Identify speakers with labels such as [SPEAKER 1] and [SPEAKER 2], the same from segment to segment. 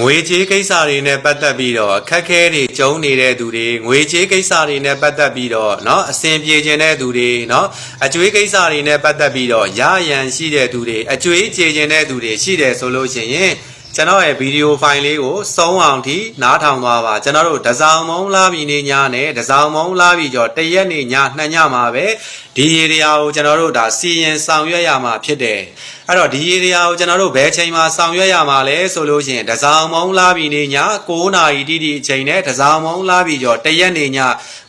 [SPEAKER 1] ငွေကြေးကိစ္စတွေနဲ့ပတ်သက်ပြီးတော့အခက်အခဲတွေကြုံနေတဲ့သူတွေငွေကြေးကိစ္စတွေနဲ့ပတ်သက်ပြီးတော့เนาะအဆင်ပြေခြင်းတဲ့သူတွေเนาะအကျွေးကိစ္စတွေနဲ့ပတ်သက်ပြီးတော့ရရန်ရှိတဲ့သူတွေအကျွေးကြေခြင်းတဲ့သူတွေရှိတယ်ဆိုလို့ရှိရင် ကျွန်တော်ရဲ့ဗီဒီယိုဖိုင်လေးကိုစုံအောင်ထိနားထောင်သွားပါကျွန်တော်တို့တစောင်းမုံလာပြီနေညနဲ့တစောင်းမုံလာပြီကျော်တရက်နေညနှစ်ညမှာပဲဒီရေဒီယာကိုကျွန်တော်တို့ဒါစီရင်ဆောင်ရွက်ရမှာဖြစ်တယ်အဲ့တော့ဒီရေဒီယာကိုကျွန်တော်တို့ဘယ်ချိန်မှာဆောင်ရွက်ရမှာလဲဆိုလို့ရှိရင်တစောင်းမုံလာပြီနေည9နာရီတိတိအချိန်နဲ့တစောင်းမုံလာပြီကျော်တရက်နေည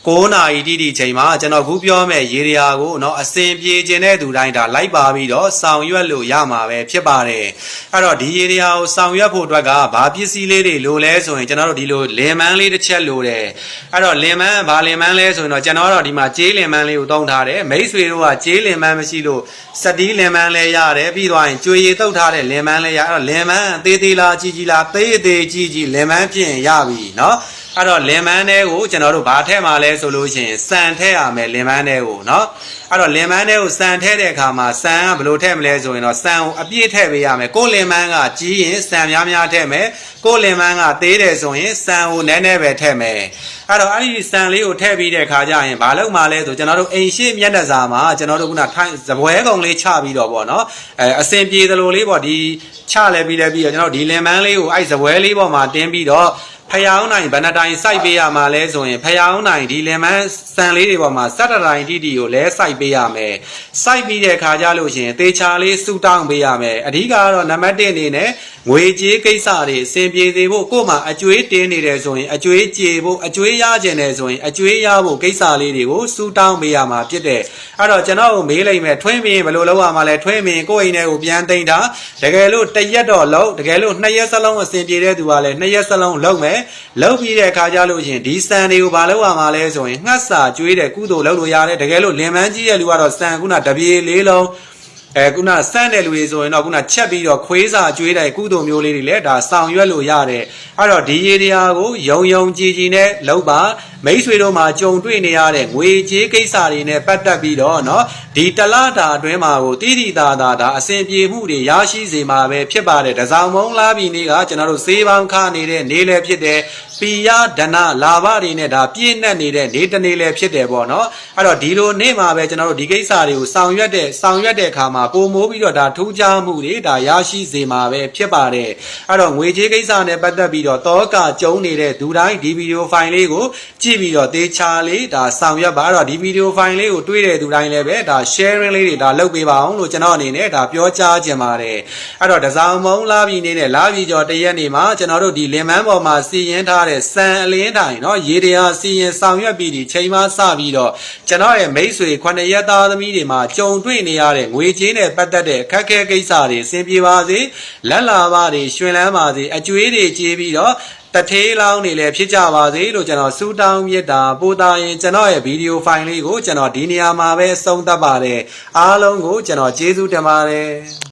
[SPEAKER 1] 9နာရီတိတိအချိန်မှာကျွန်တော်ခုပြောမဲ့ရေဒီယာကိုเนาะအစင်ပြေခြင်းတဲ့သူတိုင်းဒါလိုက်ပါပြီးတော့ဆောင်ရွက်လို့ရမှာပဲဖြစ်ပါတယ်အဲ့တော့ဒီရေဒီယာကိုဆောင် ရွက်ဖို့အတွက်ကဘာပစ္စည်းလေးတွေလိုလဲဆိုရင်ကျွန်တော်တို့ဒီလိုလင်မန်းလေးတစ်ချက်လိုတယ်အဲ့တော့လင်မန်းဘာလင်မန်းလဲဆိုရင်တော့ကျွန်တော်တို့ဒီမှာကြေးလင်မန်းလေးကိုသုံးထားတယ်မိတ်ဆွေတို့ကကြေးလင်မန်းမရှိလို့စတီးလင်မန်းလဲရတယ်ပြီးသွားရင်ကျွေရည်တုတ်ထားတဲ့လင်မန်းလဲရအဲ့တော့လင်မန်းသေးသေးလားကြီးကြီးလားသေးသေးကြီးကြီးလင်မန်းဖြစ်ရင်ရပြီเนาะ အဲ့တော့လင်မန်းတွေကိုကျွန်တော်တို့ဘာထည့်မှာလဲဆိုလို့ရှိရင်စံထည့်ရမယ်လင်မန်းတွေကိုเนาะအဲ့တော့လင်မန်းတွေကိုစံထည့်တဲ့အခါမှာစံကဘယ်လိုထည့်မလဲဆိုရင်တော့စံကိုအပြည့်ထည့်ပေးရမယ်ကိုယ်လင်မန်းကကြီးရင်စံများများထည့်မယ်ကိုယ်လင်မန်းကသေးတယ်ဆိုရင်စံကိုနည်းနည်းပဲထည့်မယ်အဲ့တော့အဲ့ဒီစံလေးကိုထည့်ပြီးတဲ့အခါကျရင်ဘာလုပ်မှာလဲဆိုကျွန်တော်တို့အိမ်ရှိမျက်နှာစာမှာကျွန်တော်တို့ခုနထိုင်းဇပွဲကုံလေးချပြီးတော့ပေါ့နော်အဲအစင်ပြေသလိုလေးပေါ့ဒီချလဲပြီးလဲပြီးတော့ကျွန်တော်တို့ဒီလင်မန်းလေးကိုအဲ့ဇပွဲလေးပေါ်မှာတင်းပြီးတော့ ဖျောင်းနိုင်ဘဏ္ဍတိုင်စိုက်ပေးရမှာလဲဆိုရင်ဖျောင်းနိုင်ဒီလင်မန်းစံလေးတွေပေါ်မှာစက်တတိုင်တီတီကိုလဲစိုက်ပေးရမယ်စိုက်ပြီးတဲ့ခါကြလို့ရှိရင်တေချာလေးစူတောင်းပေးရမယ်အဓိကကတော့နံပါတ်1အနေနဲ့ ငွေကြေးကိစ္စတွေအဆင်ပြေစေဖို့ကို့မှာအကျွေးတင်းနေတယ်ဆိုရင်အကျွေးကြေဖို့အကျွေးရကျင်တယ်ဆိုရင်အကျွေးရဖို့ကိစ္စလေးတွေကိုစူတောင်းပေးရမှာဖြစ်တယ်အဲ့တော့ကျွန်တော်ကိုမေးလိုက်မယ်ထွင်းမင်းဘယ်လိုလုပ်ရမှာလဲထွင်းမင်းကိုယ့်အိမ်ထဲကိုပြန်သိမ်းတာတကယ်လို့တစ်ရက်တော့လုံးတကယ်လို့နှစ်ရက်စလုံးအဆင်ပြေတဲ့သူကလည်းနှစ်ရက်စလုံးလုံးမယ်လုံးပြီးတဲ့အခါကျလို့ရှိရင်ဒီစံတွေကိုဘာလုပ်ရမှာလဲဆိုရင်ငှက်စာကျွေးတဲ့ကုသိုလ်လုပ်လို့ရတယ်တကယ်လို့လင်မန်းကြီးရဲ့လူကတော့စံခုနတပြေလေးလုံး အဲခုနစမ်းတဲ့လူတွေဆိုရင်တော့ခုနချက်ပြီးတော့ခွေးစာကျွေးတဲ့ကုသိုလ်မျိုးလေးတွေလည်းဒါဆောင်ရွက်လို့ရတယ်အဲ့တော့ဒီရေတရားကိုယုံယုံကြည်ကြည်နဲ့လုပ်ပါမိတ်ဆွေတို့မှာကြုံတွေ့နေရတဲ့ငွေကြေးကိစ္စတွေနဲ့ပတ်သက်ပြီးတော့เนาะဒီတလတာအတွင်းမှာကိုတိတိတာတာဒါအစဉ်ပြေမှုတွေရရှိစေမှာပဲဖြစ်ပါတယ်တစောင်းမုံလာပြီနေ့ကကျွန်တော်တို့စေးပေါင်းခနေတဲ့နေ့လည်းဖြစ်တယ် ပိယဒနာလာဘတွေနဲ့ဒါပြည့်နှက်နေတဲ့နေ့တနေ့လည်းဖြစ်တယ်ပေါ့နော်အဲ့တော့ဒီလိုနေ့မှာပဲကျွန်တော်တို့ဒီကိစ္စတွေကိုဆောင်ရွက်တဲ့ဆောင်ရွက်တဲ့အခါမှာပုံမိုးပြီးတော့ဒါထူးခြားမှုတွေဒါရရှိစေမှာပဲဖြစ်ပါတယ်အဲ့တော့ငွေကြေးကိစ္စနဲ့ပတ်သက်ပြီးတော့တောကကျုံနေတဲ့ဒူတိုင်းဒီဗီဒီယိုဖိုင်လေးကိုကြည့်ပြီးတော့သေချာလေးဒါဆောင်ရွက်ပါအဲ့တော့ဒီဗီဒီယိုဖိုင်လေးကိုတွေ့တဲ့ဒူတိုင်းလည်းပဲဒါ sharing လေးတွေဒါလုပ်ပေးပါအောင်လို့ကျွန်တော်အနေနဲ့ဒါပြောကြားခြင်းပါတယ်အဲ့တော့ဒဇောင်မုံလာပြီနေနဲ့လာပြီကျော်တရက်နေမှာကျွန်တော်တို့ဒီလင်မန်းပေါ်မှာစီရင်ထားတစံအလင်းတိုင်เนาะရေတရားစီရင်ဆောင်ရွက်ပြီးဒီချိန်မှစပြီးတော့ကျွန်တော်ရဲ့မိတ်ဆွေ9ရက်သားသမီးတွေမှာကြုံတွေ့နေရတဲ့ငွေကြေးနဲ့ပတ်သက်တဲ့အခက်အခဲကိစ္စတွေအဆင်ပြေပါစေလက်လာပါတွေရှင်လန်းပါစေအကျွေးတွေကြေးပြီးတော့တထေးလောင်းနေလည်းဖြစ်ကြပါစေလို့ကျွန်တော်စူတောင်းမြတ်တာပို့တာရင်ကျွန်တော်ရဲ့ဗီဒီယိုဖိုင်လေးကိုကျွန်တော်ဒီနေရာမှာပဲအဆုံးသတ်ပါတယ်အားလုံးကိုကျွန်တော်ကျေးဇူးတင်ပါတယ်